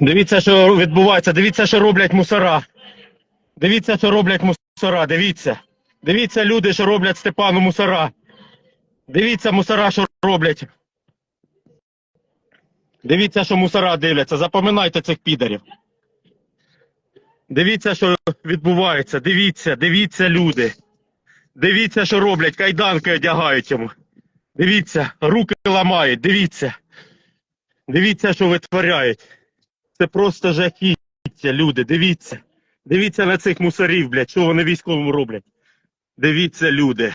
Дивіться, що відбувається, дивіться, що роблять мусора. Дивіться, що роблять мусора, дивіться. Дивіться, люди, що роблять Степану мусора. Дивіться, мусора, що роблять. Дивіться, що мусора дивляться. Запам'ятайте цих підарів. Дивіться, що відбувається. Дивіться, дивіться, люди. Дивіться, що роблять. Кайданки одягають йому. Дивіться, руки ламають. Дивіться. Дивіться, що витворяють. Це просто жахіття, люди. Дивіться. Дивіться на цих мусорів, блядь, що вони військовим роблять. Дивіться, люди.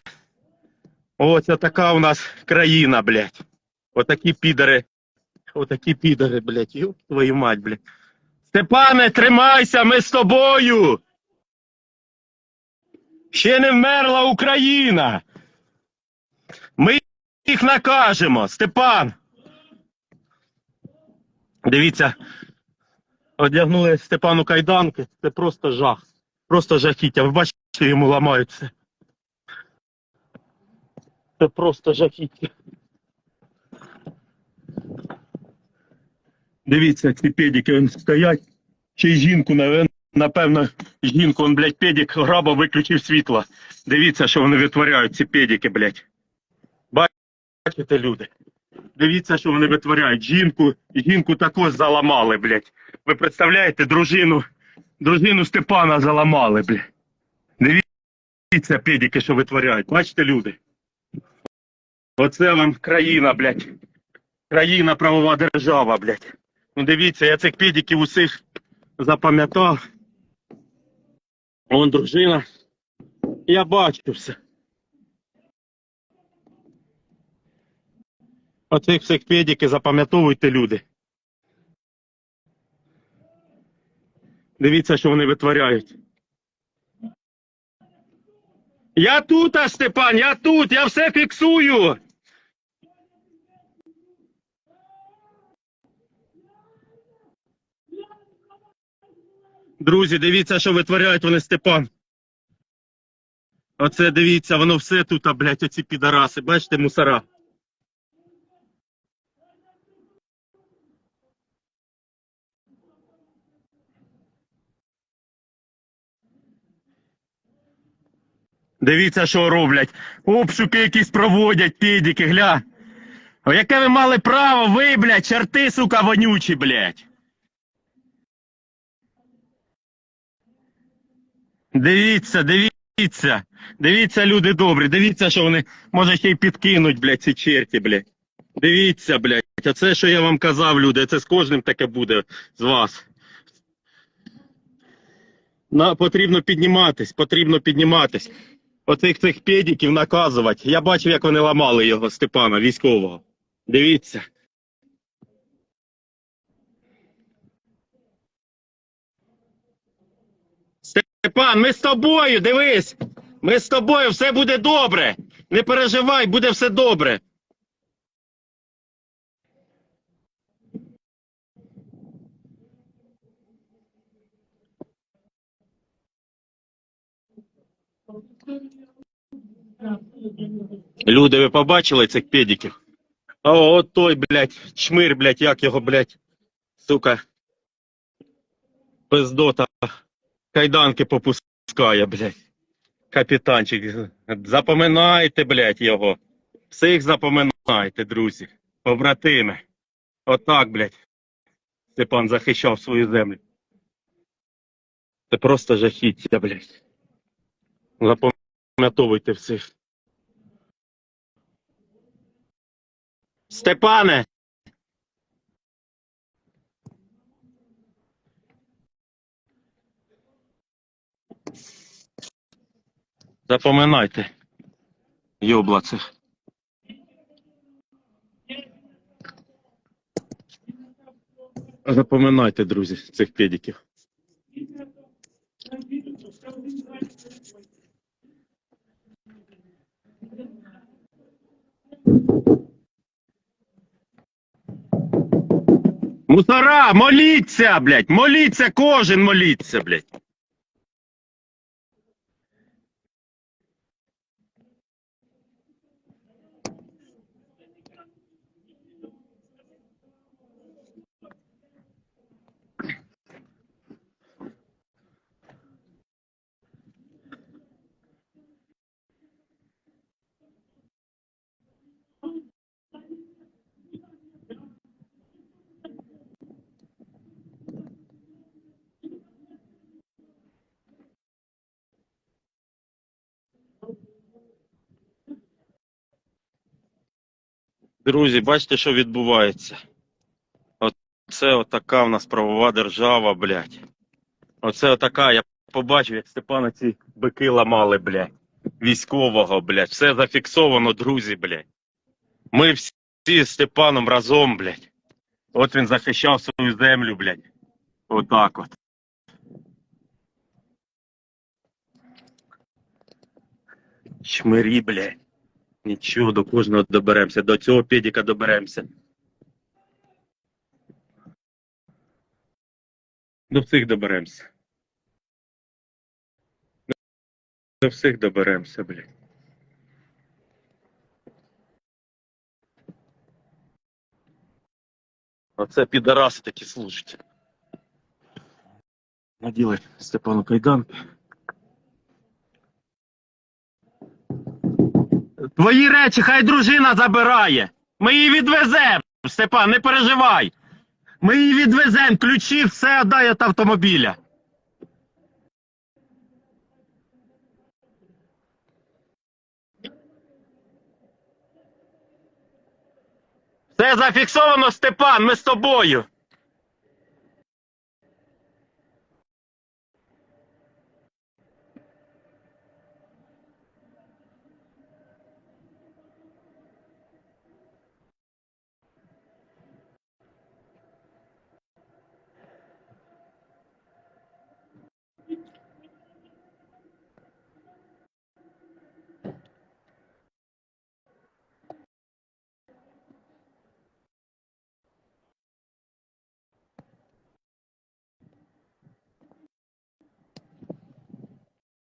Ось така у нас країна, блядь. Отакі підари. Отакі підари, блядь. Ёб твою мать, блядь. Степане, тримайся, ми з тобою. Ще не вмерла Україна. Ми їх накажемо, Степан. Дивіться, одягнули Степану кайданки. Це просто жах. Просто жахіття. Ви бачите, йому ламають все. Це просто жахіття. Дивіться, ці педики вон стоять. Ще й жінку, наве- напевно, жінку, он, блядь, педик граба виключив світло. Дивіться, що вони витворяють, ці педики, блядь. Бачите, люди? Дивіться, що вони витворяють. Жінку, жінку також заламали, блядь. Ви представляєте, дружину, дружину Степана заламали, блядь. Дивіться, педики, що витворяють. Бачите, люди? Оце вам країна, блядь. Країна правова держава, блядь. Ну дивіться, я цих педиків усіх запам'ятав. Вон дружина. Я бачу все. Оцих всіх педики запам'ятовуйте люди. Дивіться, що вони витворяють. Я тут, а, Степан, я тут, я все фіксую. Друзі, дивіться, що витворяють вони Степан. Оце дивіться, воно все тут, а, блядь, оці підараси. Бачите, мусора. Дивіться, що роблять. Обшуки якісь проводять, підіки, гля. Яке ви мали право, ви, блядь, чорти, сука, вонючі, блядь. Дивіться, дивіться. Дивіться, люди добрі. Дивіться, що вони, може, ще й підкинуть, блядь, ці черті, блядь. Дивіться, блядь. А це, що я вам казав, люди, це з кожним таке буде з вас. На, потрібно підніматись, потрібно підніматись. Оцих цих педиків наказувати. Я бачив, як вони ламали його, Степана, військового. Дивіться. Степан, ми з тобою, дивись. Ми з тобою, все буде добре. Не переживай, буде все добре. Люди, ви побачили цих педиків? А от той, блядь, чмир, блядь, як його, блядь, сука, пиздота, кайданки попускає, блядь. Капітанчик. Запоминайте, блядь, його. Всіх запоминайте, друзі. Побратими. Отак, блядь. Степан захищав свою землю. Це просто жахіття, блядь. Запам'ятовуйте всіх. Степане! Запоминайте. Йобла цих. Запоминайте, друзі, цих педиків. Мусора, моліться, блядь, моліться, кожен моліться, блядь. Друзі, бачите, що відбувається? Оце отака в нас правова держава, блядь. Оце отака, я побачив, як Степана ці бики ламали, блядь. Військового, блядь. Все зафіксовано, друзі, блядь. Ми всі з Степаном разом, блядь. От він захищав свою землю, блядь. Отак от. Чмирі, блядь. Нічого, до кожного доберемося. До цього педіка доберемося. До всіх доберемося. До всіх доберемося, блядь. Оце підараси такі служать. Наділи Степану кайданки. Твої речі хай дружина забирає. Ми її відвеземо, Степан, не переживай. Ми її відвеземо, ключі, все віддай від автомобіля. Все зафіксовано, Степан, ми з тобою.